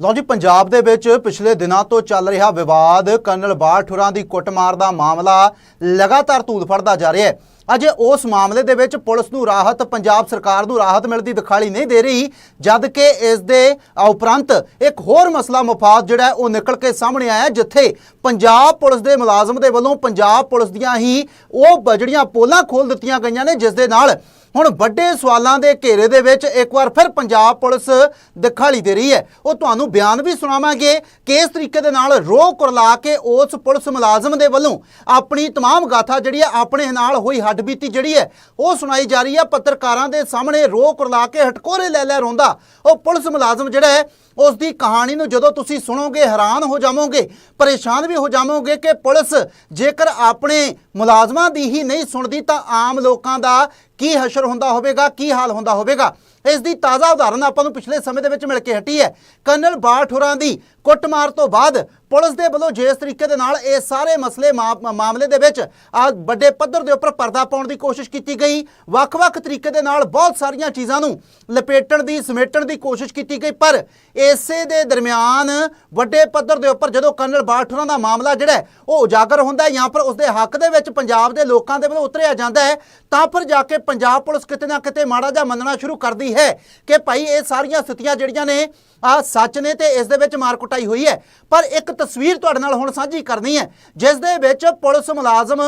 ਲਓ ਜੀ, ਪੰਜਾਬ ਦੇ ਵਿੱਚ ਪਿਛਲੇ ਦਿਨਾਂ ਤੋਂ ਚੱਲ ਰਿਹਾ ਵਿਵਾਦ, ਕਰਨਲ ਬਾਠੁਰਾਂ ਦੀ ਕੁੱਟਮਾਰ ਦਾ ਮਾਮਲਾ ਲਗਾਤਾਰ ਧੂਲ ਫੜਦਾ ਜਾ ਰਿਹਾ ਹੈ। ਅਜੇ ਉਸ ਮਾਮਲੇ ਦੇ ਵਿੱਚ ਪੁਲਿਸ ਨੂੰ ਰਾਹਤ, ਪੰਜਾਬ ਸਰਕਾਰ ਨੂੰ ਰਾਹਤ ਮਿਲਦੀ ਦਿਖਾਈ ਨਹੀਂ ਦੇ ਰਹੀ ਜਦ ਕਿ ਇਸ ਦੇ ਉਪਰੰਤ ਇੱਕ ਹੋਰ ਮਸਲਾ ਮਫਾਦ ਜਿਹੜਾ ਉਹ ਨਿਕਲ ਕੇ ਸਾਹਮਣੇ ਆਇਆ, ਜਿੱਥੇ ਪੰਜਾਬ ਪੁਲਿਸ ਦੇ ਮੁਲਾਜ਼ਮ ਦੇ ਵੱਲੋਂ ਪੰਜਾਬ ਪੁਲਿਸ ਦੀਆਂ ਹੀ ਉਹ ਜਿਹੜੀਆਂ ਪੋਲਾਂ ਖੋਲ ਦਿੱਤੀਆਂ ਗਈਆਂ ਨੇ, ਜਿਸ ਦੇ ਨਾਲ ਹੁਣ ਵੱਡੇ ਸਵਾਲਾਂ ਦੇ ਘੇਰੇ ਦੇ ਵਿੱਚ ਇੱਕ ਵਾਰ ਫਿਰ ਪੰਜਾਬ ਪੁਲਿਸ ਦਿਖਾਲੀ ਦੇ ਰਹੀ ਹੈ ਉਹ ਤੁਹਾਨੂੰ ਬਿਆਨ ਵੀ ਸੁਣਾਵਾਂਗੇ ਕਿਸ ਤਰੀਕੇ ਦੇ ਨਾਲ ਰੋਹ ਕੁਰਲਾ ਕੇ ਉਸ ਪੁਲਿਸ ਮੁਲਾਜ਼ਮ ਦੇ ਵੱਲੋਂ ਆਪਣੀ तमाम ਗਾਥਾ ਜਿਹੜੀ ਹੈ ਆਪਣੇ ਨਾਲ ਹੋਈ ਹੱਡਬੀਤੀ ਜਿਹੜੀ ਹੈ ਉਹ ਸੁਣਾਈ ਜਾ ਰਹੀ ਹੈ ਪੱਤਰਕਾਰਾਂ ਦੇ ਸਾਹਮਣੇ ਰੋਹ ਕੁਰਲਾ ਕੇ ਹਟਕੋਰੇ ਲੈ ਲੈ ਰੋਂਦਾ ਉਹ ਪੁਲਿਸ ਮੁਲਾਜ਼ਮ ਜਿਹੜਾ ਹੈ ਉਸ ਦੀ ਕਹਾਣੀ ਨੂੰ ਜਦੋਂ ਤੁਸੀਂ ਸੁਣੋਗੇ ਹੈਰਾਨ ਹੋ ਜਾਵੋਗੇ ਪਰੇਸ਼ਾਨ ਵੀ ਹੋ ਜਾਵੋਗੇ ਕਿ ਪੁਲਿਸ ਜੇਕਰ ਆਪਣੇ ਮੁਲਾਜ਼ਮਾਂ ਦੀ ਹੀ ਨਹੀਂ ਸੁਣਦੀ ਤਾਂ ਆਮ ਲੋਕਾਂ ਦਾ ਕੀ ਹਸ਼ਰ ਹੁੰਦਾ ਹੋਵੇਗਾ, ਕੀ ਹਾਲ ਹੁੰਦਾ ਹੋਵੇਗਾ? ਇਸ ਦੀ ਤਾਜ਼ਾ ਉਦਾਹਰਨ ਆਪਾਂ ਨੂੰ ਪਿਛਲੇ ਸਮੇਂ ਦੇ ਵਿੱਚ ਮਿਲ ਕੇ ਹਟੀ ਹੈ। ਕਰਨਲ ਬਾਠੁਰਾਂ ਦੀ ਕੁੱਟਮਾਰ ਤੋਂ ਬਾਅਦ ਪੁਲਿਸ ਦੇ ਵੱਲੋਂ ਜਿਸ ਤਰੀਕੇ ਦੇ ਨਾਲ ਇਹ ਸਾਰੇ ਮਸਲੇ ਮਾ- ਮਾਮਲੇ ਦੇ ਵਿੱਚ, ਆ ਵੱਡੇ ਪੱਧਰ ਦੇ ਉੱਪਰ ਪਰਦਾ ਪਾਉਣ ਦੀ ਕੋਸ਼ਿਸ਼ ਕੀਤੀ ਗਈ। ਵੱਖ-ਵੱਖ ਤਰੀਕੇ ਦੇ ਨਾਲ ਬਹੁਤ ਸਾਰੀਆਂ ਚੀਜ਼ਾਂ ਨੂੰ ਲਪੇਟਣ ਦੀ, ਸਮੇਟਣ ਦੀ ਕੋਸ਼ਿਸ਼ ਕੀਤੀ ਗਈ। ਪਰ ਇਸੇ ਦੇ ਦਰਮਿਆਨ ਵੱਡੇ ਪੱਧਰ ਦੇ ਉੱਪਰ ਜਦੋਂ ਕਰਨਲ ਬਾਠੁਰਾਂ ਦਾ ਮਾਮਲਾ ਜਿਹੜਾ ਉਹ ਉਜਾਗਰ ਹੁੰਦਾ ਹੈ, ਜਾਂ ਫਿਰ ਉਸ ਦੇ ਹੱਕ ਦੇ ਵਿੱਚ ਪੰਜਾਬ ਦੇ ਲੋਕਾਂ ਦੇ ਵੱਲੋਂ ਉਤਰਿਆ ਜਾਂਦਾ ਹੈ, ਤਾਂ ਫਿਰ ਜਾ ਕੇ ਪੰਜਾਬ ਪੁਲਿਸ ਕਿਤੇ ਨਾ ਕਿਤੇ ਮਾੜਾ ਜਿਹਾ ਮੰਨਣਾ ਸ਼ੁਰੂ ਕਰਦੀ ਹੈ ਕਿ ਭਾਈ ਇਹ ਸਾਰੀਆਂ ਸਥਿਤੀਆਂ ਜਿਹੜੀਆਂ ਨੇ, ਆ ਸੱਚ ਨੇ ਤੇ ਇਸ ਦੇ ਵਿੱਚ ਮਾਰ ਕੁਟਾਈ ਹੋਈ ਹੈ। ਪਰ ਇੱਕ ਤਸਵੀਰ ਤੁਹਾਡੇ ਨਾਲ ਹੁਣ ਸਾਂਝੀ ਕਰਨੀ ਹੈ, ਜਿਸ ਦੇ ਵਿੱਚ ਪੁਲਿਸ ਮੁਲਾਜ਼ਮ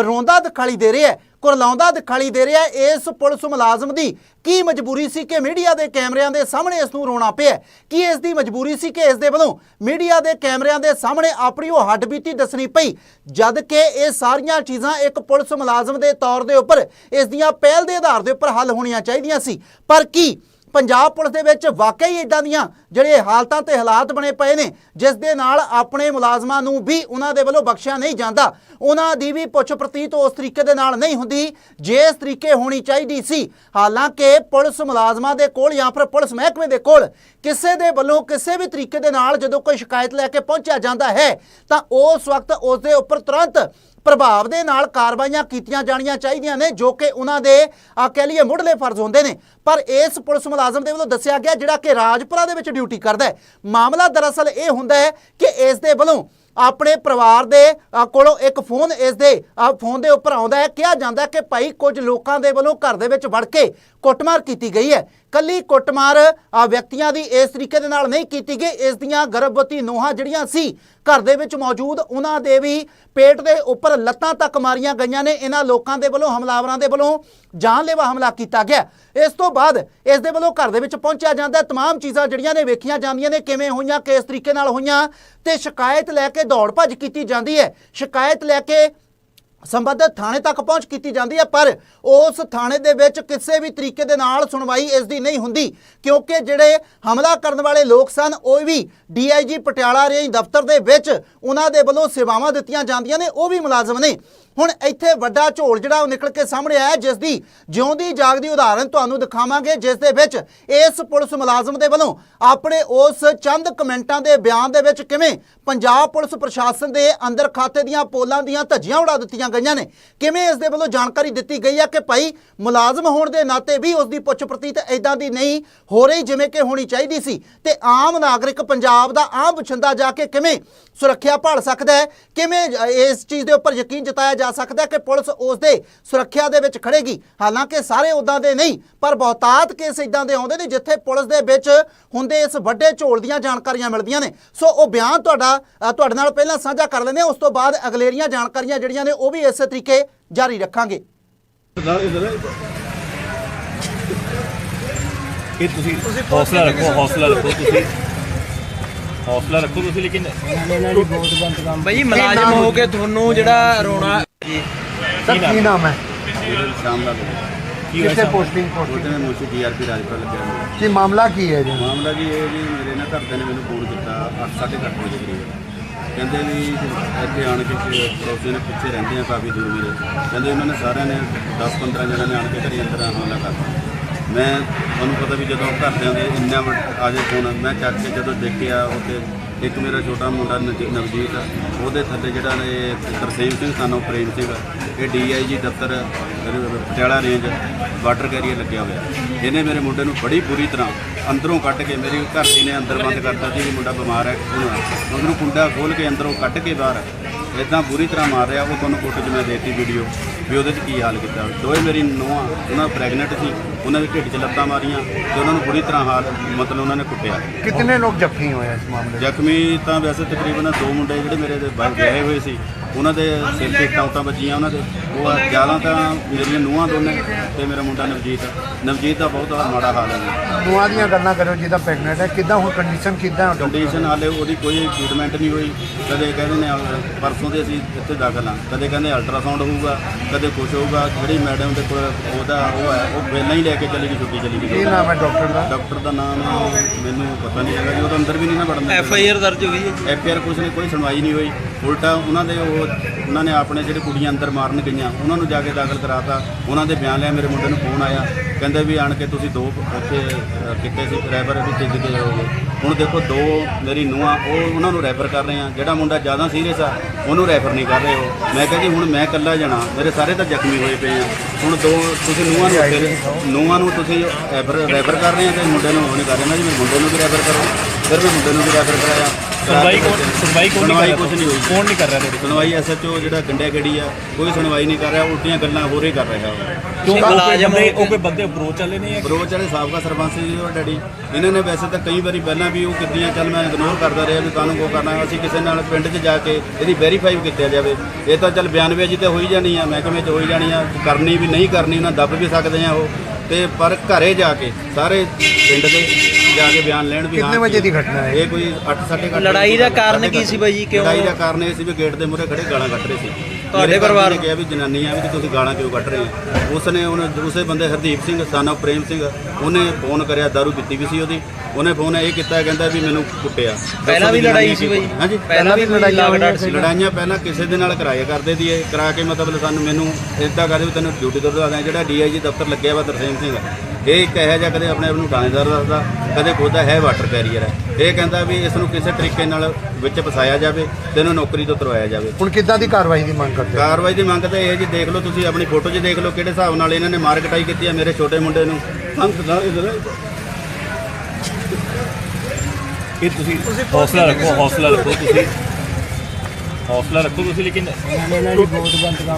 ਰੋਂਦਾ ਦਿਖਾਈ ਦੇ ਰਿਹਾ ਹੈ, ਕੁਰਲਾਉਂਦਾ ਦਿਖਾਈ ਦੇ ਰਿਹਾ ਇਸ ਪੁਲਿਸ ਮੁਲਾਜ਼ਮ ਦੀ ਕੀ ਮਜਬੂਰੀ ਸੀ ਕਿ ਮੀਡੀਆ ਦੇ ਕੈਮਰਿਆਂ ਦੇ ਸਾਹਮਣੇ ਇਸ ਨੂੰ ਰੋਣਾ ਪਿਆ ਕੀ ਇਸ ਦੀ ਮਜਬੂਰੀ ਸੀ ਕਿ ਇਸ ਦੇ ਵੱਲੋਂ ਮੀਡੀਆ ਦੇ ਕੈਮਰਿਆਂ ਦੇ ਸਾਹਮਣੇ ਆਪਣੀ ਉਹ ਹੱਡਬੀਤੀ ਦੱਸਣੀ ਪਈ, ਜਦ ਕਿ ਇਹ ਸਾਰੀਆਂ ਚੀਜ਼ਾਂ ਇੱਕ ਪੁਲਿਸ ਮੁਲਾਜ਼ਮ ਦੇ ਤੌਰ ਦੇ ਉੱਪਰ ਇਸ ਦੀਆਂ ਪਹਿਲ ਦੇ ਆਧਾਰ ਦੇ ਉੱਪਰ ਹੱਲ ਹੋਣੀਆਂ ਚਾਹੀਦੀਆਂ ਸੀ। ਪਰ ਕੀ ਪੰਜਾਬ ਪੁਲਿਸ ਦੇ ਵਿੱਚ ਵਾਕਈ ਇਦਾਂ ਦੀਆਂ ਜਿਹੜੇ ਹਾਲਤਾਂ ਤੇ ਹਾਲਾਤ ਬਣੇ ਪਏ ਨੇ, ਜਿਸ ਦੇ ਨਾਲ ਆਪਣੇ ਮੁਲਾਜ਼ਮਾਂ ਨੂੰ ਵੀ ਉਹਨਾਂ ਦੇ ਵੱਲੋਂ ਬਖਸ਼ਿਆ ਨਹੀਂ ਜਾਂਦਾ। ਉਹਨਾਂ ਦੀ ਵੀ ਪੁੱਛ ਪ੍ਰਤੀਤ ਉਸ ਤਰੀਕੇ ਦੇ ਨਾਲ ਨਹੀਂ ਹੁੰਦੀ ਜਿਸ ਤਰੀਕੇ ਹੋਣੀ ਚਾਹੀਦੀ ਸੀ। ਹਾਲਾਂਕਿ ਪੁਲਿਸ ਮੁਲਾਜ਼ਮਾਂ ਦੇ ਕੋਲ ਜਾਂ ਫਿਰ ਪੁਲਿਸ ਮਹਿਕਮੇ ਦੇ ਕੋਲ ਕਿਸੇ ਦੇ ਵੱਲੋਂ ਕਿਸੇ ਵੀ ਤਰੀਕੇ ਦੇ ਨਾਲ ਜਦੋਂ ਕੋਈ ਸ਼ਿਕਾਇਤ ਲੈ ਕੇ ਪਹੁੰਚਿਆ ਜਾਂਦਾ ਹੈ, ਤਾਂ ਉਸ ਵਕਤ ਉਸ ਦੇ ਉੱਪਰ ਤੁਰੰਤ ਪ੍ਰਭਾਵ ਦੇ ਨਾਲ ਕਾਰਵਾਈਆਂ ਕੀਤੀਆਂ ਜਾਣੀਆਂ ਚਾਹੀਦੀਆਂ ਨੇ, ਜੋ ਕਿ ਉਹਨਾਂ ਦੇ ਆ ਕਹਿ ਲਈਏ ਮੁੱਢਲੇ ਫਰਜ਼ ਹੁੰਦੇ ਨੇ। ਪਰ ਇਸ ਪੁਲਿਸ ਮੁਲਾਜ਼ਮ ਦੇ ਵੱਲੋਂ ਦੱਸਿਆ ਗਿਆ ਜਿਹੜਾ ਕਿ ਰਾਜਪੁਰਾ ਦੇ ਵਿੱਚ ਡਿਊਟੀ ਕਰਦਾ ਹੈ। ਮਾਮਲਾ ਦਰਅਸਲ ਇਹ ਹੁੰਦਾ ਹੈ ਕਿ ਇਸ ਦੇ ਵੱਲੋਂ ਆਪਣੇ ਪਰਿਵਾਰ ਦੇ ਅ, ਕੋਲੋਂ ਇੱਕ ਫੋਨ ਇਸ ਦੇ ਫੋਨ ਦੇ ਉੱਪਰ ਆਉਂਦਾ ਹੈ। ਕਿਹਾ ਜਾਂਦਾ ਹੈ ਕਿ ਭਾਈ ਕੁਝ ਲੋਕਾਂ ਦੇ ਵੱਲੋਂ ਘਰ ਦੇ ਵਿੱਚ ਵੜ ਕੇ ਕੁੱਟਮਾਰ ਕੀਤੀ ਗਈ ਹੈ। ਕੱਲੀ ਕੁੱਟਮਾਰ ਅ, ਵਿਅਕਤੀਆਂ ਦੀ ਇਸ ਤਰੀਕੇ ਦੇ ਨਾਲ ਨਹੀਂ ਕੀਤੀ ਗਈ ਇਸ ਦੀਆਂ ਗਰਭਵਤੀ ਨੋਹਾਂ ਜਿਹੜੀਆਂ ਸੀ ਘਰ ਦੇ ਵਿੱਚ ਮੌਜੂਦ ਉਹਨਾਂ ਦੇ ਵੀ ਪੇਟ ਦੇ ਉੱਪਰ ਲੱਤਾਂ ਤੱਕ ਮਾਰੀਆਂ ਗਈਆਂ ਨੇ ਇਹਨਾਂ ਲੋਕਾਂ ਦੇ ਵੱਲੋਂ ਹਮਲਾਵਰਾਂ ਦੇ ਵੱਲੋਂ ਜਾਨਲੇਵਾ ਹਮਲਾ ਕੀਤਾ ਗਿਆ ਇਸ ਤੋਂ ਬਾਅਦ ਇਸ ਦੇ ਵੱਲੋਂ ਘਰ ਦੇ ਵਿੱਚ ਪਹੁੰਚਿਆ ਜਾਂਦਾ ਹੈ तमाम ਚੀਜ਼ਾਂ ਜਿਹੜੀਆਂ ਨੇ ਵੇਖੀਆਂ ਜਾਂਦੀਆਂ ਨੇ ਕਿਵੇਂ ਹੋਈਆਂ ਕਿਸ ਤਰੀਕੇ ਨਾਲ ਹੋਈਆਂ ਤੇ ਸ਼ਿਕਾਇਤ ਲੈ ਕੇ ਦੌੜ ਭੱਜ ਕੀਤੀ ਜਾਂਦੀ ਹੈ ਸ਼ਿਕਾਇਤ ਲੈ ਕੇ ਸੰਬੰਧਿਤ ਥਾਣੇ ਤੱਕ ਪਹੁੰਚ ਕੀਤੀ ਜਾਂਦੀ ਹੈ, ਪਰ ਉਸ ਥਾਣੇ ਦੇ ਵਿੱਚ ਕਿਸੇ ਵੀ ਤਰੀਕੇ ਦੇ ਨਾਲ ਸੁਣਵਾਈ ਇਸ ਦੀ ਨਹੀਂ ਹੁੰਦੀ, ਕਿਉਂਕਿ ਜਿਹੜੇ ਹਮਲਾ ਕਰਨ ਵਾਲੇ ਲੋਕ ਸਨ, ਉਹ ਵੀ ਡੀਆਈਜੀ ਪਟਿਆਲਾ ਰੇਂਜ ਦਫ਼ਤਰ ਦੇ ਵਿੱਚ ਉਹਨਾਂ ਦੇ ਵੱਲੋਂ ਸੇਵਾਵਾਂ ਦਿੱਤੀਆਂ ਜਾਂਦੀਆਂ ਨੇ, ਉਹ ਵੀ ਮੁਲਾਜ਼ਮ ਨੇ। ਹੁਣ ਇੱਥੇ ਵੱਡਾ ਝੋਲ ਜਿਹੜਾ ਉਹ ਨਿਕਲ ਕੇ ਸਾਹਮਣੇ ਆਇਆ ਜਿਸ ਦੀ ਜਿਉਂਦੀ ਜਾਗਦੀ ਉਦਾਹਰਨ ਤੁਹਾਨੂੰ ਦਿਖਾਵਾਂਗੇ ਜਿਸ ਦੇ ਵਿੱਚ ਇਸ ਪੁਲਿਸ ਮੁਲਾਜ਼ਮ ਦੇ ਵੱਲੋਂ ਆਪਣੇ ਉਸ ਚੰਦ ਕਮੈਂਟਾਂ ਦੇ ਬਿਆਨ ਦੇ ਵਿੱਚ ਕਿਵੇਂ ਪੰਜਾਬ ਪੁਲਿਸ ਪ੍ਰਸ਼ਾਸਨ ਦੇ ਅੰਦਰ ਖਾਤੇ ਦੀਆਂ ਪੋਲਾਂ ਦੀਆਂ ਧੱਜੀਆਂ ਉਡਾ ਦਿੱਤੀਆਂ ਗਈਆਂ ਨੇ, ਕਿਵੇਂ ਇਸ ਦੇ ਵੱਲੋਂ ਜਾਣਕਾਰੀ ਦਿੱਤੀ ਗਈ ਹੈ ਕਿ ਭਾਈ ਮੁਲਾਜ਼ਮ ਹੋਣ ਦੇ ਨਾਤੇ ਵੀ ਉਸ ਦੀ ਪੁੱਛ ਪ੍ਰਤੀਤ ਇਦਾਂ ਦੀ ਨਹੀਂ ਹੋ ਰਹੀ ਜਿਵੇਂ ਕਿ ਹੋਣੀ ਚਾਹੀਦੀ ਸੀ ਤੇ ਆਮ ਨਾਗਰਿਕ ਪੰਜਾਬ ਦਾ ਆਮ ਬਛਿੰਦਾ ਜਾ ਕੇ ਕਿਵੇਂ ਸੁਰੱਖਿਆ ਭਾਲ ਸਕਦਾ ਹੈ, ਕਿਵੇਂ ਇਸ ਚੀਜ਼ ਦੇ ਉੱਪਰ ਯਕੀਨ ਜਤਾਇਆ ਜਾ ਸਕਦਾ ਹੈ ਕਿ ਪੁਲਿਸ ਉਸ ਦੇ ਸੁਰੱਖਿਆ ਦੇ ਵਿੱਚ ਖੜੇਗੀ। ਹਾਲਾਂਕਿ ਸਾਰੇ ਉਦਾਂ ਦੇ ਨਹੀਂ ਪਰ ਬਹੁਤਾਤ ਕੇਸ ਇਦਾਂ ਦੇ ਆਉਂਦੇ ਨੇ ਜਿੱਥੇ ਪੁਲਿਸ ਦੇ ਵਿੱਚ ਹੁੰਦੇ ਇਸ ਵੱਡੇ ਝੋਲ ਦੀਆਂ ਜਾਣਕਾਰੀਆਂ ਮਿਲਦੀਆਂ ਨੇ। ਸੋ ਉਹ ਬਿਆਨ ਤੁਹਾਡਾ ਤੁਹਾਡੇ ਨਾਲ ਪਹਿਲਾਂ ਸਾਂਝਾ ਕਰ ਲੈਂਦੇ ਹਾਂ ਉਸ ਤੋਂ ਬਾਅਦ ਅਗਲੇਰੀਆਂ ਜਾਣਕਾਰੀਆਂ ਜਿਹੜੀਆਂ ਨੇ ਉਹ ਵੀ ਇਸੇ ਤਰੀਕੇ ਜਾਰੀ ਰੱਖਾਂਗੇ। ਇਹ ਤੁਸੀਂ ਹੌਸਲਾ ਰੱਖੋ ਹੌਸਲਾ ਰੱਖੋ ਤੁਸੀਂ। ਹੌਸਲਾ ਰੱਖੋ ਤੁਸੀਂ ਲੇਕਿਨ ਬਈ ਮੁਲਾਜ਼ਮ ਹੋ ਕੇ ਤੁਹਾਨੂੰ ਜਿਹੜਾ ਰੋਣਾ ਜੀ ਸਰ ਕੀ ਨਾਮ ਹੈ? ਸ਼ਾਮ ਦਾ ਕੀ ਹੋਇਆ ਕਿੱਥੇ ਸ਼ਾਮ ਨੂੰ? ਪੋਸਟਿੰਗ ਉਹਦੇ ਪੋਸਟਿੰਗ ਨੇ ਮੁਸ਼ੀ ਜੀਆਰਪੀ ਰਾਜਪੁਰ ਲੱਗਿਆ ਹੋਇਆ। ਕੀ ਮਾਮਲਾ ਕੀ ਹੈ ਜੀ ਮਾਮਲਾ ਜੀ ਇਹ ਜੀ ਮੇਰੇ ਨਾ ਘਰਦਿਆਂ ਨੇ ਮੈਨੂੰ ਫੋਨ ਕੀਤਾ 8:30 ਵਜੇ ਦੇ ਕਰੀਬ। ਕਹਿੰਦੇ ਵੀ ਇੱਥੇ ਆਣ ਕੇ ਨੇ ਪਿੱਛੇ ਰਹਿੰਦੇ ਆ ਕਾਫੀ ਦੂਰ ਮੇਰੇ। ਕਹਿੰਦੇ ਉਹਨਾਂ ਨੇ ਸਾਰਿਆਂ ਨੇ 10-15 ਜਣਾਂ ਨੇ ਆਣ ਕੇ ਘਰੇ ਅੰਦਰ ਹਮਲਾ ਕਰਤਾ ਮੈਂ ਤੁਹਾਨੂੰ ਪਤਾ ਵੀ ਜਦੋਂ ਘਰਦਿਆਂ ਦੇ ਇੰਨਾ ਵੱਡ- ਆ ਜੇ ਫੋਨ ਮੈਂ ਚੱਕ ਕੇ ਜਦੋਂ ਦੇਖਿਆ ਉੱਥੇ ਇੱਕ ਮੇਰਾ ਛੋਟਾ ਮੁੰਡਾ ਨਜ- ਨਵਜੀਤ ਆ, ਉਹਦੇ ਥੱਲੇ ਜਿਹੜਾ ਨੇ ਤਰਸੇਮ ਸਿੰਘ ਸਾਨੂੰ ਪ੍ਰੇਮ ਸਿੰਘ ਇਹ ਡੀਆਈਜੀ ਦਫ਼ਤਰ ਰ- ਪਟਿਆਲਾ ਰੇਂਜ ਵਾਟਰ ਕੈਰੀਅਰ ਲੱਗਿਆ ਹੋਇਆ। ਇਹਨੇ ਮੇਰੇ ਮੁੰਡੇ ਨੂੰ ਬੜੀ ਬੁਰੀ ਤਰ੍ਹਾਂ ਅੰਦਰੋਂ ਕੱਢ ਕੇ ਮੇਰੀ ਘਰ ਦੀ ਨੇ ਅੰਦਰ ਬੰਦ ਕਰਤਾ ਸੀ ਵੀ ਮੁੰਡਾ ਬਿਮਾਰ ਹੈ ਉਹਨੂੰ ਉਹਨੂੰ ਕੁੰਡਾ ਖੋਲ ਕੇ ਅੰਦਰੋਂ ਕੱਢ ਕੇ ਬਾਹਰ ਇਦਾਂ ਬੁਰੀ ਤਰ੍ਹਾਂ ਮਾਰ ਰਿਹਾ ਉਹ ਤੁਹਾਨੂੰ ਫੋਟੋ 'ਚ ਮੈਂ ਦੇਤੀ ਵੀਡੀਓ ਵੀ ਉਹਦੇ 'ਚ ਕੀ ਹਾਲ ਕੀਤਾ। ਦੋਏ ਮੇਰੀ ਨੂੰਹਾਂ ਉਹਨਾਂ ਪ੍ਰੈਗਨੈਂਟ ਸੀ ਉਹਨਾਂ ਦੇ ਢਿੱਡ 'ਚ ਲੱਤਾਂ ਮਾਰੀਆਂ ਤੇ ਉਹਨਾਂ ਨੂੰ ਬੁਰੀ ਤਰ੍ਹਾਂ ਹਾਲ ਮਤਲਬ ਉਹਨਾਂ ਨੇ ਕੁੱਟਿਆ। ਕਿੰਨੇ ਲੋਕ ਜ਼ਖਮੀ ਹੋਏ ਇਸ ਮਾਮਲੇ ਜ਼ਖਮੀ ਤਾਂ ਵੈਸੇ ਤਕਰੀਬਨ ਦੋ ਮੁੰਡੇ ਜਿਹੜੇ ਮੇਰੇ ਦੇ ਬਾਹਰ ਗਏ ਹੋਏ ਸੀ ਉਹਨਾਂ ਦੇ ਸਿਰ ਤੇ ਟਾਂਟਾਂ ਵੱਜੀਆਂ ਉਹਨਾਂ ਦੇ। ਉਹ ਜ਼ਿਆਦਾ ਤਾਂ ਮੇਰੀਆਂ ਨੂੰਹਾਂ ਦੋਨੇ ਤੇ ਮੇਰਾ ਮੁੰਡਾ ਨਵਜੀਤ। ਨਵਜੀਤ ਦਾ ਬਹੁਤ ਮਾੜਾ ਹਾਲ ਹੈ ਨੂੰਹਾਂ ਦੀਆਂ ਗੱਲਾਂ ਕਰੋ ਜਿਹਦਾ ਪ੍ਰੈਗਨੈਂਟ ਹੈ। ਕਿੱਦਾਂ ਹੁਣ ਕੰਡੀਸ਼ਨ ਕਿੱਦਾਂ ਹੈ ਡਾਕਟਰ ਕੰਡੀਸ਼ਨ ਹਾਲੇ ਉਹਦੀ ਕੋਈ ਟ੍ਰੀਟਮੈਂਟ ਨਹੀਂ ਹੋਈ। ਕਦੇ ਕਹਿੰਦੇ ਨੇ ਅਹ, ਪਰਸੋਂ ਦੇ ਅਸੀਂ ਇੱਥੇ ਦਾਖਲ ਹਾਂ। ਕਦੇ ਕਹਿੰਦੇ ਅਲਟਰਾਸਾਊਂਡ ਹੋਊਗਾ ਕਦੇ ਕੁਝ ਹੋਊਗਾ। ਜਿਹੜੀ ਮੈਡਮ ਦੇ ਕੋਲ ਉਹਦਾ ਉਹ ਹੈ ਉਹ ਪਹਿਲਾਂ ਹੀ ਲੈ ਕੇ ਚਲੀ ਗਈ ਛੁੱਟੀ ਚਲੀ ਕੀ ਗਈ ਨਾਮ ਹੈ ਡਾਕਟਰ ਦਾ? ਡਾਕਟਰ ਦਾ ਨਾਮ ਮੈਨੂੰ ਪਤਾ ਨਹੀਂ ਹੈਗਾ ਜੀ ਉਹ ਤਾਂ ਅੰਦਰ ਵੀ ਨਹੀਂ ਨਾ ਵੜਨ ਐਫ ਆਈ ਆਰ ਦਰਜ ਹੋਈ ਹੈ। ਐਫ ਆਰ ਕੁਛ ਨਹੀਂ ਕੋਈ ਸੁਣਵਾਈ ਨਹੀਂ ਹੋਈ। ਉਲਟਾ ਉਹਨਾਂ ਦੇ ਉਹ ਉਹਨਾਂ ਨੇ ਆਪਣੇ ਜਿਹੜੇ ਕੁੜੀਆਂ ਅੰਦਰ ਮਾਰਨ ਗਈਆਂ ਉਹਨਾਂ ਨੂੰ ਜਾ ਕੇ ਦਾਖਲ ਕਰਾਤਾ ਉਹਨਾਂ ਦੇ ਬਿਆਨ ਲਿਆ ਮੇਰੇ ਮੁੰਡੇ ਨੂੰ ਫੋਨ ਆਇਆ ਕਹਿੰਦੇ ਵੀ ਆਣ ਕੇ ਤੁਸੀਂ ਦੋ ਉੱਥੇ ਅਹ, ਸੀ ਰੈਫਰ ਵੀ ਤਿੱਜ ਕੇ ਜਾਓਗੇ ਹੁਣ ਦੇਖੋ ਦੋ ਮੇਰੀ ਨੂੰਹਾਂ ਉਹ ਉਹਨਾਂ ਨੂੰ ਰੈਫਰ ਕਰ ਰਹੇ ਆ ਜਿਹੜਾ ਮੁੰਡਾ ਜ਼ਿਆਦਾ ਸੀਰੀਅਸ ਆ ਉਹਨੂੰ ਰੈਫਰ ਨਹੀਂ ਕਰ ਰਹੇ ਹੋ ਮੈਂ ਕਿਹਾ ਜੀ ਹੁਣ ਮੈਂ ਇਕੱਲਾ ਜਾਣਾ ਮੇਰੇ ਸਾਰੇ ਤਾਂ ਜ਼ਖਮੀ ਹੋਏ ਪਏ ਆ। ਹੁਣ ਦੋ ਤੁਸੀਂ ਨੂੰਹਾਂ ਨੂੰ ਫਿਰ ਨੂੰਹਾਂ ਨੂੰ ਤੁਸੀਂ ਰੈਫਰ ਰੈਫਰ ਕਰ ਰਹੇ ਆ ਤੇ ਮੁੰਡੇ ਨੂੰ ਉਹ ਨਹੀਂ ਕਰ ਰਹੇ। ਨਾ ਜੀ ਮੇਰੇ ਮੁੰਡੇ ਨੂੰ ਵੀ ਰੈਫਰ ਕਰੋ ਫਿਰ ਮੈਂ ਮੁੰਡੇ ਨੂੰ ਵੀ ਰੈਫਰ ਕਰਾਇਆ। ਸੁਣਵਾਈ ਕੌਣ ਸੁਣਵਾਈ ਕੌਣ ਨਹੀਂ ਸੁਣਵਾਈ ਕਰ ਕੁਛ ਨਹੀਂ ਹੋਈ। ਕੌਣ ਨਹੀਂ ਕਰ ਰਿਹਾ ਤੁਹਾਡੀ ਸੁਣਵਾਈ ਐਸਐਚਓ ਜਿਹੜਾ ਗੰਡਿਆ ਗੜੀ ਆ ਕੋਈ ਸੁਣਵਾਈ ਨਹੀਂ ਕਰ ਰਿਹਾ ਉਲਟੀਆਂ ਗੱਲਾਂ ਹੋਰ ਹੀ ਕਰ ਰਿਹਾ ਉਹ। ਕਿਉਂ ਮੁਲਾਜ਼ਮ ਹੋ ਉਹ ਕੋਈ ਬੰਦੇ ਅਪਰੋਚ ਵਾਲੇ ਨੇ ਜਾਂ ਬਰੋਚ ਵਾਲੇ ਸਾਬਕਾ ਸਰਪੰਚ ਸੀ ਉਹ ਡੈਡੀ ਇਹਨਾਂ ਨੇ ਵੈਸੇ ਤਾਂ ਕਈ ਵਾਰੀ ਪਹਿਲਾਂ ਵੀ ਉਹ ਕੀਤੀਆਂ ਚੱਲ ਮੈਂ ਇਗਨੋਰ ਕਰਦਾ ਰਿਹਾ ਵੀ ਕਾਹਨੂੰ ਕੋ ਕਰਨਾ ਅਸੀਂ ਕਿਸੇ ਨਾਲ ਪਿੰਡ 'ਚ ਜਾ ਕੇ ਇਹਦੀ ਵੈਰੀਫਾਈ ਕੀਤਾ ਜਾਵੇ। ਇਹ ਤਾਂ ਚੱਲ ਬਿਆਨਬਾਜ਼ੀ ਤੇ ਹੋਈ ਜਾਣੀ ਆ ਮਹਿਕਮੇ 'ਚ ਹੋਈ ਜਾਣੀ ਆ ਕਰਨੀ ਵੀ ਨਹੀਂ ਕਰਨੀ ਉਹਨਾਂ ਦੱਬ ਵੀ ਸਕਦੇ ਆ ਉਹ। ਤੇ ਪਰ ਘਰੇ ਜਾ ਕੇ ਸਾਰੇ ਪਿੰਡ ਦੇ ਜਾ ਕੇ ਬਿਆਨ ਲੈਣ ਵੀ ਕਿੰਨੇ ਵਜੇ ਦੀ ਘਟਨਾ ਹੈ ਇਹ ਕੋਈ 8 8:30 ਲੜਾਈ ਦਾ ਕਾਰਨ ਕੀ ਸੀ ਬਾਈ ਜੀ? ਕਿਉਂ? ਲੜਾਈ ਦਾ ਕਾਰਨ ਇਹ ਸੀ ਵੀ ਗੇਟ ਦੇ ਮੂਹਰੇ ਖੜੇ ਗਾਲਾਂ ਕੱਢ ਰਹੇ ਸੀ ਤੁਹਾਡੇ ਪਰਿਵਾਰ ਨੇ ਕਿਹਾ ਵੀ ਜਨਾਨੀ ਆ ਵੀ ਤੁਸੀਂ ਗਾਲਾਂ ਕਿਉਂ ਕੱਢ ਰਹੇ ਹੋ ਉਸ ਨੇ ਉਹਨੇ ਦੂਸਰੇ ਬੰਦੇ ਹਰਦੀਪ ਸਿੰਘ ਸਾਨਾ ਪ੍ਰੇਮ ਸਿੰਘ ਉਹਨੇ ਫੋਨ ਕਰਿਆ ਦਾਰੂ ਪੀਤੀ ਵੀ ਸੀ ਉਹਦੀ। ਉਹਨੇ ਫੋਨ ਇਹ ਕੀਤਾ ਕਹਿੰਦਾ ਵੀ ਮੈਨੂੰ ਕੁੱਟਿਆ। ਪਹਿਲਾਂ ਵੀ ਲੜਾਈ ਸੀ ਬਾਈ। ਹਾਂਜੀ। ਪਹਿਲਾਂ ਵੀ ਲੜਾਈ ਲਗੜਾਟ ਸੀ। ਲੜਾਈਆਂ ਪਹਿਲਾਂ ਕਿਸੇ ਦੇ ਨਾਲ ਕਰਾਇਆ ਕਰਦੇ ਦੀ ਇਹ। ਕਰਾ ਕੇ ਮਤਲਬ ਸਾਨੂੰ ਮੈਨੂੰ ਇਦਾਂ ਕਰਦੇ ਵੀ ਤੈਨੂੰ ਡਿਊਟੀ ਤੋਂ ਦਵਾ ਦਾਂ ਜਿਹੜਾ ਡੀਆਈਜੀ ਦਫ਼ਤਰ ਲੱਗਿਆ ਵਾ ਤਰਸੇਮ ਸਿੰਘ। ਇਹ ਇੱਕ ਇਹੋ ਜਿਹਾ ਕਦੇ ਆਪਣੇ ਆਪ ਨੂੰ ਥਾਣੇਦਾਰ ਦੱਸਦਾ ਕਦੇ ਖੁਦ ਹੈ ਵਾਟਰ ਕੈਰੀਅਰ ਹੈ। ਇਹ ਕਹਿੰਦਾ ਵੀ ਇਸ ਨੂੰ ਕਿਸੇ ਤਰੀਕੇ ਨਾਲ ਵਿੱਚ ਫਸਾਇਆ ਜਾਵੇ ਤੇ ਇਹਨੂੰ ਨੌਕਰੀ ਤੋਂ ਤੁਰਵਾਇਆ ਜਾਵੇ। ਹੁਣ ਕਿੱਦਾਂ ਦੀ ਕਾਰਵਾਈ ਦੀ ਮੰਗ ਕਰਦੇ ਹੋ? ਕਾਰਵਾਈ ਦੀ ਮੰਗ ਤਾਂ ਇਹ ਹੈ ਜੀ ਦੇਖ ਲਓ ਤੁਸੀਂ ਆਪਣੀ ਫੋਟੋ 'ਚ ਦੇਖ ਲਓ ਕਿਹੜੇ ਹਿਸਾਬ ਨਾਲ ਇਹਨਾਂ ਨੇ ਮਾਰ ਕਟਾਈ ਕੀਤੀ ਹੈ ਮੇਰੇ ਛੋਟੇ ਮੁੰਡੇ ਨੂੰ। ਸੰਤ ਦਾ ਇਧਰ ਇਹ ਤੁਸੀਂ ਹੌਸਲਾ ਰੱਖੋ ਹੌਸਲਾ ਰੱਖੋ ਤੁਸੀਂ। ਹੌਸਲਾ ਰੱਖੋ ਤੁਸੀਂ ਲੇਕਿਨ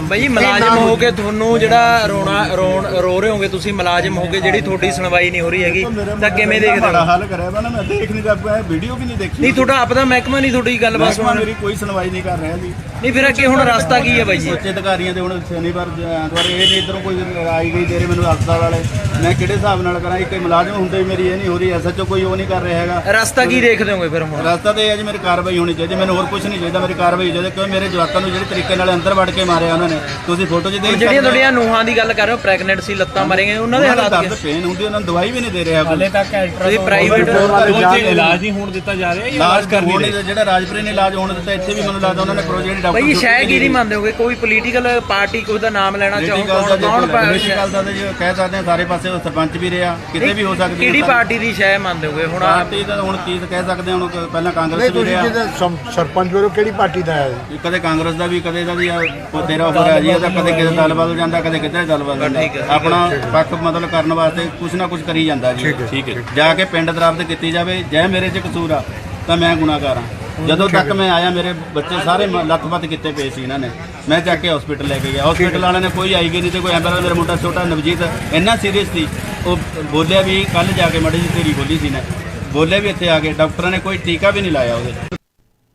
ਬਾਈ ਮੁਲਾਜ਼ਮ ਹੋ ਕੇ ਤੁਹਾਨੂੰ ਜਿਹੜਾ ਰੋਣਾ ਰੋਣ ਰੋ ਰਹੇ ਹੋਗੇ ਤੁਸੀਂ ਮੁਲਾਜ਼ਮ ਹੋ ਕੇ ਜਿਹੜੀ ਤੁਹਾਡੀ ਸੁਣਵਾਈ ਨਹੀਂ ਹੋ ਰਹੀ ਹੈਗੀ ਤਾਂ ਕਿਵੇਂ ਦੇਖਦੇ ਹੋ? ਹਾਲ ਕਰਿਆ ਵਾ ਨਾ ਮੈਂ ਦੇਖ ਨਹੀਂ ਕਰ ਵੀਡੀਓ ਵੀ ਨਹੀਂ ਦੇਖੀ। ਨਹੀਂ ਤੁਹਾਡਾ ਆਪਦਾ ਮਹਿਕਮਾ ਨਹੀਂ ਤੁਹਾਡੀ ਗੱਲਬਾਤ ਮਹਿਕਮਾ ਸੁਣ ਮੇਰੀ ਕੋਈ ਸੁਣਵਾਈ ਨਹੀਂ ਕਰ ਰਿਹਾ ਜੀ। ਨਹੀਂ ਫਿਰ ਅੱਗੇ ਹੁਣ ਰਸਤਾ ਕੀ ਹੈ ਬਾਈ ਜੀ? ਉੱਚ ਅਧਿਕਾਰੀਆਂ ਦੇ ਹੁਣ ਸ਼ਨੀਵਾਰ ਐਤਵਾਰ ਇਹ ਨਹੀਂ ਇਧਰੋਂ ਕੋਈ ਆਈ ਗਈ ਰਹੇ ਮੈਨੂੰ ਹਸਪਤਾਲ ਵਾਲੇ ਮੈਂ ਕਿਹੜੇ ਹਿਸਾਬ ਨਾਲ ਕਰਾਂ? ਇੱਕ ਮੁਲਾਜ਼ਮ ਹੁੰਦੇ ਵੀ ਮੇਰੀ ਇਹ ਨਹੀਂ ਹੋ ਰਹੀ ਐਸਐਚਓ ਕੋਈ ਉਹ ਨਹੀਂ ਕਰ ਰਿਹਾ ਹੈਗਾ। ਰਸਤਾ ਕੀ ਦੇਖਦੇ ਹੋਗੇ ਫਿਰ ਹੁਣ? ਰਸਤਾ ਤੇ ਇਹ ਹੈ ਜੀ ਮੇਰੀ ਕਾਰਵਾਈ ਹੋਣੀ ਚਾਹੀਦੀ ਮੈਨੂੰ ਹੋਰ ਕੁਝ ਨਹੀਂ ਚਾਹੀਦਾ ਮੇਰੀ ਕਾਰਵਾਈ ਚਾਹੀਦੀ ਕਿਉਂਕਿ ਮੇਰੇ ਜਵਾਕਾਂ ਨੂੰ ਜਿਹੜੇ ਤਰੀਕੇ ਨਾਲ ਅੰਦਰ ਵੜ ਕੇ ਮਾਰਿਆ ਉਹਨਾਂ ਨੇ ਤੁਸੀਂ ਫੋਟੋ 'ਚ ਦੇਖ ਜਿਹੜੀਆਂ ਤੁਹਾਡੀਆਂ ਨੂਹਾਂ ਦੀ ਗੱਲ ਕਰ ਰਹੇ ਹੋ ਪ੍ਰੈਗਨੈਂਟ ਸੀ ਲੱਤਾਂ ਮਾਰੀਆਂ ਉਹਨਾਂ ਦੇ ਹਾਲਾਤ ਦਰਦ ਪੇਨ ਹੁੰਦੀ ਉਹਨਾਂ ਨੂੰ ਦਵਾਈ ਵੀ ਨਹੀਂ ਦੇ ਰਿਹਾ ਕੋਈ। ਤੁਸੀਂ ਪ੍ਰਾਈਵੇਟ ਉਹ ਚ ਇਲਾਜ ਨਹੀਂ ਹੋਣ ਦਿੱਤਾ ਜਾ ਰਿਹਾ ਇਲਾਜ ਕਰ ਨਹੀਂ ਰਹੇ ਜਿਹੜਾ ਰਾਜਪੁਰੇ ਨੇ ਇਲਾਜ ਹੋਣ ਦਿੱਤਾ ਇੱਥੇ ਵੀ ਮੈਨੂੰ ਲੱਗਦਾ ਉਹਨਾਂ ਨੇ ਪ੍ਰੋਜੈਕਟ ਡਾਕਟਰ ਬਾਈ ਸ਼ਾਇਦ ਕੀ ਨਹੀਂ ਮੰਨਦੇ ਹੋਗੇ ਕੋਈ ਪੋਲੀਟੀਕਲ ਪਾਰਟੀ ਕੋਈ ਦਾ ਨਾਮ ਲੈਣਾ ਚਾਹੋ ਕੌਣ ਕੌਣ ਪਾ- ਗੱਲ ਦਾ ਜੀ ਕਹਿ ਸਕਦੇ ਹਾਂ ਸਾਰੇ ਪਾਸੇ ਉਹ ਸਰਪੰਚ ਵੀ ਰਿਹਾ ਕਿਤੇ ਵੀ ਹੋ ਸਕਦੀ ਹੈ ਕਿਹੜੀ ਪਾਰਟੀ ਦੀ ਸ਼ਾਇਦ ਮੰਨਦੇ ਹੋਗੇ? ਹੁਣ ਪਾਰਟੀ ਦਾ ਹੁਣ ਕੀ ਕਹਿ ਸਕਦੇ ਹੁਣ ਪਹਿਲਾਂ ਕਾਂਗਰਸ ਨਹੀਂ ਵੀ ਤੁਸੀਂ ਰਿਹਾ ਸਰਪੰਚ ਵੱਲੋਂ ਕਿਹੜੀ ਪਾਰਟੀ ਦਾ ਹੈ? ਕਦੇ ਕਾਂਗਰਸ ਦਾ ਵੀ ਕਦੇ ਦਾ ਵੀ ਆ, ਤੇਰਾ ਹੋ ਰਿਹਾ ਜੀ ਉਹਦਾ ਕਦੇ ਕਿਤੇ ਦਲ ਬਦਲ ਜਾਂਦਾ ਕਦੇ ਕਿਤੇ ਦਲ ਬਦਲ ਜਾਂਦਾ। ਆਪਣਾ ਪੱਖ ਮਤਲਬ ਕਰਨ ਵਾਸਤੇ ਕੁਛ ਨਾ ਕੁਛ ਕਰੀ ਜਾਂਦਾ ਜੀ। ਠੀਕ ਹੈ ਜਾ ਕੇ ਪਿੰਡ ਦਰਾਬਤ ਕੀਤੀ ਜਾਵੇ ਜੇ ਮੇਰੇ 'ਚ ਕਸੂਰ ਆ ਤਾਂ ਮੈਂ ਗੁਨਾਹਗਾਰ ਹਾਂ। ਜਦੋਂ ਤੱਕ ਮੈਂ ਆਇਆ ਮੇਰੇ ਬੱਚੇ ਸਾਰੇ ਲੱਤ-ਪੱਤ ਕੀਤੇ ਪਏ ਸੀ ਇਹਨਾਂ ਨੇ। ਮੈਂ ਚੱਕ ਕੇ ਹਸਪੀਟਲ ਲੈ ਕੇ ਗਿਆ। ਹਸਪੀਟਲ ਵਾਲਿਆਂ ਨੇ ਕੋਈ ਆਈ ਗਈ ਨਹੀਂ ਤੇ ਕੋਈ ਐਂਬੂਲੈਂਸ ਮੇਰਾ ਮੁੰਡਾ ਛੋਟਾ ਨਵਜੀਤ ਇੰਨਾ ਸੀਰੀਅਸ ਸੀ। ਉਹ ਬੋਲਿਆ ਵੀ ਕੱਲ ਜਾ ਕੇ ਮੜੀ ਜਿਹੀ ਤੇਰੀ ਬੋਲੀ ਸੀ ਨੇ। ਬੋਲਿਆ ਵੀ ਇੱਥੇ ਆ ਕੇ। ਡਾਕਟਰਾਂ ਨੇ ਕੋਈ ਟੀਕਾ ਵੀ ਨਹੀਂ ਲਾਇਆ ਉਹਦੇ।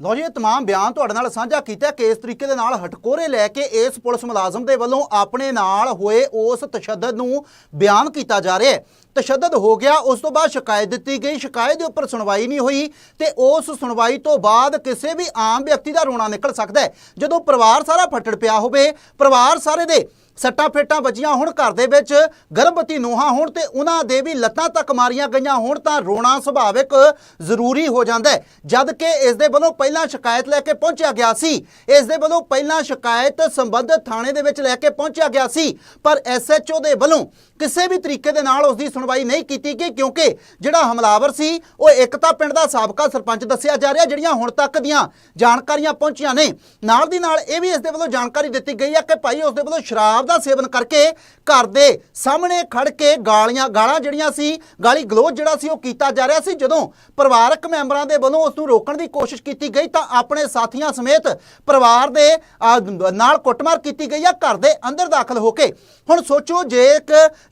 ਲਓ ਜੀ ਇਹ तमाम ਬਿਆਨ ਤੁਹਾਡੇ ਨਾਲ ਸਾਂਝਾ ਕੀਤਾ ਕਿ ਇਸ ਤਰੀਕੇ ਦੇ ਨਾਲ ਹਟਕੋਰੇ ਲੈ ਕੇ ਇਸ ਪੁਲਿਸ ਮੁਲਾਜ਼ਮ ਦੇ ਵੱਲੋਂ ਆਪਣੇ ਨਾਲ ਹੋਏ ਉਸ ਤਸ਼ੱਦਦ ਨੂੰ ਬਿਆਨ ਕੀਤਾ ਜਾ ਰਿਹਾ ਹੈ ਤਸ਼ੱਦਦ ਹੋ ਗਿਆ ਉਸ ਤੋਂ ਬਾਅਦ ਸ਼ਿਕਾਇਤ ਦਿੱਤੀ ਗਈ ਸ਼ਿਕਾਇਤ ਦੇ ਉੱਪਰ ਸੁਣਵਾਈ ਨਹੀਂ ਹੋਈ ਤੇ ਉਸ ਸੁਣਵਾਈ ਤੋਂ ਬਾਅਦ ਕਿਸੇ ਵੀ ਆਮ ਵਿਅਕਤੀ ਦਾ ਰੋਣਾ ਨਿਕਲ ਸਕਦਾ ਹੈ ਜਦੋਂ ਪਰਿਵਾਰ ਸਾਰਾ ਫੱਟੜ ਪਿਆ ਹੋਵੇ ਪਰਿਵਾਰ ਸਾਰੇ ਦੇ ਸੱਟਾਂ ਫੇਟਾਂ ਵੱਜੀਆਂ ਹੋਣ ਘਰ ਦੇ ਵਿੱਚ, ਗਰਭਵਤੀ ਨੂੰਹਾਂ ਹੋਣ ਤੇ ਉਹਨਾਂ ਦੇ ਵੀ ਲੱਤਾਂ ਤੱਕ ਮਾਰੀਆਂ ਗਈਆਂ ਹੋਣ ਤਾਂ ਰੋਣਾ ਸੁਭਾਵਿਕ ਜ਼ਰੂਰੀ ਹੋ ਜਾਂਦਾ ਹੈ। ਜਦ ਕਿ ਇਸ ਦੇ ਵੱਲੋਂ ਪਹਿਲਾਂ ਸ਼ਿਕਾਇਤ ਲੈ ਕੇ ਪਹੁੰਚਿਆ ਗਿਆ ਸੀ। ਇਸ ਦੇ ਵੱਲੋਂ ਪਹਿਲਾਂ ਸ਼ਿਕਾਇਤ ਸੰਬੰਧਿਤ ਥਾਣੇ ਦੇ ਵਿੱਚ ਲੈ ਕੇ ਪਹੁੰਚਿਆ ਗਿਆ ਸੀ। ਪਰ ਐਸਐਚਓ ਦੇ ਵੱਲੋਂ ਕਿਸੇ ਵੀ ਤਰੀਕੇ ਦੇ ਨਾਲ ਉਸ ਦੀ ਸੁਣਵਾਈ ਨਹੀਂ ਕੀਤੀ ਗਈ ਕਿਉਂਕਿ ਜਿਹੜਾ ਹਮਲਾਵਰ ਸੀ, ਉਹ ਇੱਕ ਤਾਂ ਪਿੰਡ ਦਾ ਸਾਬਕਾ ਸਰਪੰਚ ਦੱਸਿਆ ਜਾ ਰਿਹਾ ਜਿਹੜੀਆਂ ਹੁਣ ਤੱਕ ਦੀਆਂ ਜਾਣਕਾਰੀਆਂ ਪਹੁੰਚੀਆਂ ਨੇ। ਨਾਲ ਦੀ ਨਾਲ ਇਹ ਵੀ ਇਸ ਦੇ ਵੱਲੋਂ ਜਾਣਕਾਰੀ ਦਿੱਤੀ ਗਈ ਹੈ ਕਿ ਭਾਈ ਉਸ ਦੇ ਵੱਲੋਂ ਸ਼ਰਾਬ ਦਾ ਸੇਵਨ ਕਰਕੇ ਘਰ ਦੇ ਸਾਹਮਣੇ ਖੜ ਕੇ ਗਾਲੀਆਂ ਗਾਲਾਂ ਜਿਹੜੀਆਂ ਸੀ ਗਾਲੀ ਗਲੋਚ ਜਿਹੜਾ ਸੀ ਉਹ ਕੀਤਾ ਜਾ ਰਿਹਾ ਸੀ। ਜਦੋਂ ਪਰਿਵਾਰਕ ਮੈਂਬਰਾਂ ਦੇ ਵੱਲੋਂ ਉਸ ਨੂੰ ਰੋਕਣ ਦੀ ਕੋਸ਼ਿਸ਼ ਕੀਤੀ ਗਈ ਤਾਂ ਆਪਣੇ ਸਾਥੀਆਂ ਸਮੇਤ ਪਰਿਵਾਰ ਦੇ ਆ, ਨਾਲ ਕੁੱਟਮਾਰ ਕੀਤੀ ਗਈ ਆ ਘਰ ਦੇ ਅੰਦਰ ਦਾਖਲ ਹੋ ਕੇ। ਹੁਣ ਸੋਚੋ ਜੇ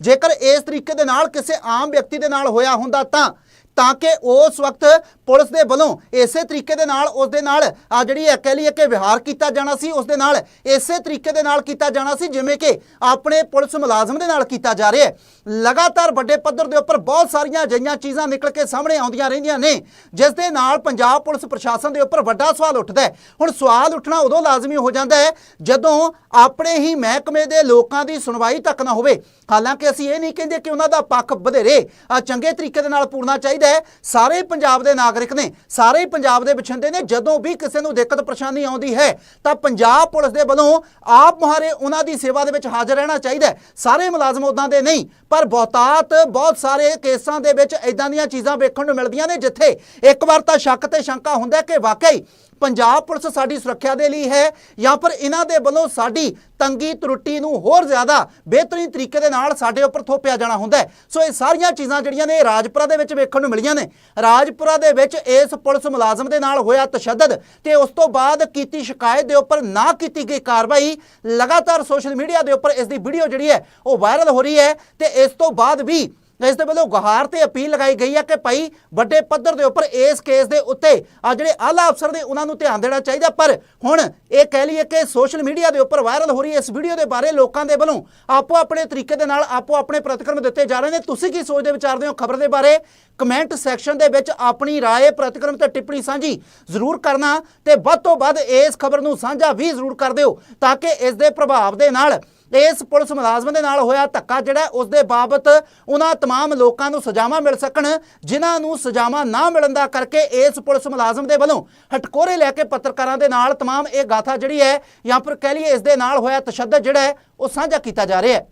ਜੇਕਰ ਇਸ ਤਰੀਕੇ ਦੇ ਨਾਲ ਕਿਸੇ ਆਮ ਵਿਅਕਤੀ ਦੇ ਨਾਲ ਹੋਇਆ ਹੁੰਦਾ ਤਾਂ ਤਾਂ ਕਿ ਉਸ ਵਕਤ ਪੁਲਿਸ ਦੇ ਵੱਲੋਂ ਇਸੇ ਤਰੀਕੇ ਦੇ ਨਾਲ, ਉਸ ਦੇ ਨਾਲ, ਆ ਜਿਹੜੀ ਇਹ ਕਹਿ ਲਈਏ ਕਿ ਵਿਹਾਰ ਕੀਤਾ ਜਾਣਾ ਸੀ, ਉਸ ਦੇ ਨਾਲ ਇਸੇ ਤਰੀਕੇ ਦੇ ਨਾਲ ਕੀਤਾ ਜਾਣਾ ਸੀ, ਜਿਵੇਂ ਕਿ ਆਪਣੇ ਪੁਲਿਸ ਮੁਲਾਜ਼ਮ ਦੇ ਨਾਲ ਕੀਤਾ ਜਾ ਰਿਹਾ ਹੈ। ਲਗਾਤਾਰ ਵੱਡੇ ਪੱਧਰ ਦੇ ਉੱਪਰ ਬਹੁਤ ਸਾਰੀਆਂ ਅਜਿਹੀਆਂ ਚੀਜ਼ਾਂ ਨਿਕਲ ਕੇ ਸਾਹਮਣੇ ਆਉਂਦੀਆਂ ਰਹਿੰਦੀਆਂ ਨੇ, ਜਿਸ ਦੇ ਨਾਲ ਪੰਜਾਬ ਪੁਲਿਸ ਪ੍ਰਸ਼ਾਸਨ ਦੇ ਉੱਪਰ ਵੱਡਾ ਸਵਾਲ ਉੱਠਦਾ ਹੈ। ਹੁਣ ਸਵਾਲ ਉੱਠਣਾ ਉਦੋਂ ਲਾਜ਼ਮੀ ਹੋ ਜਾਂਦਾ ਹੈ, ਜਦੋਂ ਆਪਣੇ ਹੀ ਮਹਿਕਮੇ ਦੇ ਲੋਕਾਂ ਦੀ ਸੁਣਵਾਈ ਤੱਕ ਨਾ ਹੋਵੇ। ਹਾਲਾਂਕਿ ਅਸੀਂ ਇਹ ਨਹੀਂ ਕਹਿੰਦੇ ਕਿ ਉਹਨਾਂ ਦਾ ਪੱਖ ਵਧੇਰੇ ਚੰਗੇ ਤਰੀਕੇ ਦੇ ਨਾਲ ਪੂਰਨਾ ਚਾਹੀਦਾ ਹੈ। ਸਾਰੇ ਪੰਜਾਬ ਦੇ ਨਾਗਰਿਕ ਨੇ, ਸਾਰੇ ਪੰਜਾਬ ਦੇ ਵਿਛੰਦੇ ਨੇ, ਜਦੋਂ ਵੀ ਕਿਸੇ ਨੂੰ ਦਿੱਕਤ, ਪਰੇਸ਼ਾਨੀ ਆਉਂਦੀ ਹੈ, ਤਾਂ ਪੰਜਾਬ ਪੁਲਿਸ ਦੇ ਵੱਲੋਂ ਆਪ ਮੁਹਾਰੇ ਉਹਨਾਂ ਦੀ ਸੇਵਾ ਦੇ ਵਿੱਚ ਹਾਜ਼ਰ ਰਹਿਣਾ ਚਾਹੀਦਾ ਸਾਰੇ ਮੁਲਾਜ਼ਮ ਉਦਾਂ ਦੇ ਨਹੀਂ, ਪਰ ਬਹੁਤਾਤ ਬਹੁਤ ਸਾਰੇ ਕੇਸਾਂ ਦੇ ਵਿੱਚ ਇਦਾਂ ਦੀਆਂ ਚੀਜ਼ਾਂ ਵੇਖਣ ਨੂੰ ਮਿਲਦੀਆਂ ਨੇ, ਜਿੱਥੇ ਇੱਕ ਵਾਰ ਤਾਂ ਸ਼ੱਕ ਤੇ ਸ਼ੰਕਾ ਹੁੰਦਾ ਕਿ ਵਾਕਈ ਪੰਜਾਬ ਪੁਲਿਸ ਸਾਡੀ ਸੁਰੱਖਿਆ ਦੇ ਲਈ ਹੈ ਜਾਂ ਫਿਰ ਇਹਨਾਂ ਦੇ ਵੱਲੋਂ ਸਾਡੀ ਤੰਗੀ ਤਰੁੱਟੀ ਨੂੰ ਹੋਰ ਜ਼ਿਆਦਾ ਬਿਹਤਰੀਨ ਤਰੀਕੇ ਦੇ ਨਾਲ ਸਾਡੇ ਉੱਪਰ ਥੋਪਿਆ ਜਾਣਾ ਹੁੰਦਾ ਸੋ ਇਹ ਸਾਰੀਆਂ ਚੀਜ਼ਾਂ ਜਿਹੜੀਆਂ ਨੇ ਰਾਜਪੁਰਾ ਦੇ ਵਿੱਚ ਵੇਖਣ ਨੂੰ ਮਿਲੀਆਂ ਨੇ। ਰਾਜਪੁਰਾ ਦੇ ਵਿੱਚ ਇਸ ਪੁਲਿਸ ਮੁਲਾਜ਼ਮ ਦੇ ਨਾਲ ਹੋਇਆ ਤਸ਼ੱਦਦ ਤੇ ਉਸ ਤੋਂ ਬਾਅਦ ਕੀਤੀ ਸ਼ਿਕਾਇਤ ਦੇ ਉੱਪਰ ਨਾ ਕੀਤੀ ਗਈ ਕਾਰਵਾਈ, ਲਗਾਤਾਰ ਸੋਸ਼ਲ ਮੀਡੀਆ ਦੇ ਉੱਪਰ ਇਸ ਦੀ ਵੀਡੀਓ ਜਿਹੜੀ ਹੈ ਉਹ ਵਾਇਰਲ ਹੋ ਰਹੀ ਹੈ ਤੇ ਇਸ ਤੋਂ ਬਾਅਦ ਵੀ ਇਸ ਦੇ ਵੱਲੋਂ ਗੁਹਾਰ ਤੇ ਅਪੀਲ ਲਗਾਈ ਗਈ ਹੈ ਕਿ ਭਾਈ ਵੱਡੇ ਪੱਧਰ ਦੇ ਉੱਪਰ ਇਸ ਕੇਸ ਦੇ ਉੱਤੇ ਆ ਜਿਹੜੇ ਆਲਾ ਅਫਸਰ ਨੇ ਉਹਨਾਂ ਨੂੰ ਧਿਆਨ ਦੇਣਾ ਚਾਹੀਦਾ ਪਰ ਹੁਣ ਇਹ ਕਹਿ ਲਈਏ ਕਿ ਸੋਸ਼ਲ ਮੀਡੀਆ ਦੇ ਉੱਪਰ ਵਾਇਰਲ ਹੋ ਰਹੀ ਇਸ ਵੀਡੀਓ ਦੇ ਬਾਰੇ ਲੋਕਾਂ ਦੇ ਵੱਲੋਂ ਆਪੋ ਆਪਣੇ ਤਰੀਕੇ ਦੇ ਨਾਲ ਆਪੋ ਆਪਣੇ ਪ੍ਰਤੀਕਰਮ ਦਿੱਤੇ ਜਾ ਰਹੇ ਨੇ ਤੁਸੀਂ ਕੀ ਸੋਚਦੇ ਵਿਚਾਰਦੇ ਹੋ ਖਬਰ ਦੇ ਬਾਰੇ ਕਮੈਂਟ ਸੈਕਸ਼ਨ ਦੇ ਵਿੱਚ ਆਪਣੀ رائے ਪ੍ਰਤੀਕਰਮ ਤੇ ਟਿੱਪਣੀ ਸਾਂਝੀ ਜ਼ਰੂਰ ਕਰਨਾ ਤੇ ਵੱਧ ਤੋਂ ਵੱਧ ਇਸ ਖਬਰ ਨੂੰ ਸਾਂਝਾ ਵੀ ਜ਼ਰੂਰ ਕਰ ਦਿਓ ਤਾਂ ਕਿ ਇਸ ਦੇ ਪ੍ਰਭਾਵ ਦੇ ਨਾਲ ਇਸ ਪੁਲਿਸ ਮੁਲਾਜ਼ਮ ਦੇ ਨਾਲ ਹੋਇਆ ਧੱਕਾ ਜਿਹੜਾ ਉਸ ਦੇ ਬਾਬਤ ਉਹਨਾਂ ਤਮਾਮ ਲੋਕਾਂ ਨੂੰ ਸਜ਼ਾਵਾਂ ਮਿਲ ਸਕਣ ਜਿਨ੍ਹਾਂ ਨੂੰ ਸਜ਼ਾਵਾਂ ਨਾ ਮਿਲਣ ਦਾ ਕਰਕੇ ਇਸ ਪੁਲਿਸ ਮੁਲਾਜ਼ਮ ਦੇ ਵੱਲੋਂ ਹਟਕੋਰੇ ਲੈ ਕੇ ਪੱਤਰਕਾਰਾਂ ਦੇ ਨਾਲ ਤਮਾਮ ਇਹ ਗਾਥਾ ਜਿਹੜੀ ਹੈ ਜਾਂ ਫਿਰ ਕਹਿ ਲਈਏ ਇਸ ਦੇ ਨਾਲ ਹੋਇਆ ਤਸ਼ੱਦਦ ਜਿਹੜਾ ਹੈ ਉਹ ਸਾਂਝਾ ਕੀਤਾ ਜਾ ਰਿਹਾ ਹੈ।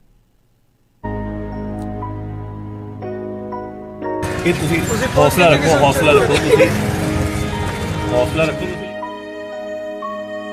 ਇਹ ਤੁਸੀਂ ਹੌਸਲਾ ਰੱਖੋ ਹੌਸਲਾ ਰੱਖੋ ਤੁਸੀਂ। ਹੌਸਲਾ ਰੱਖੋ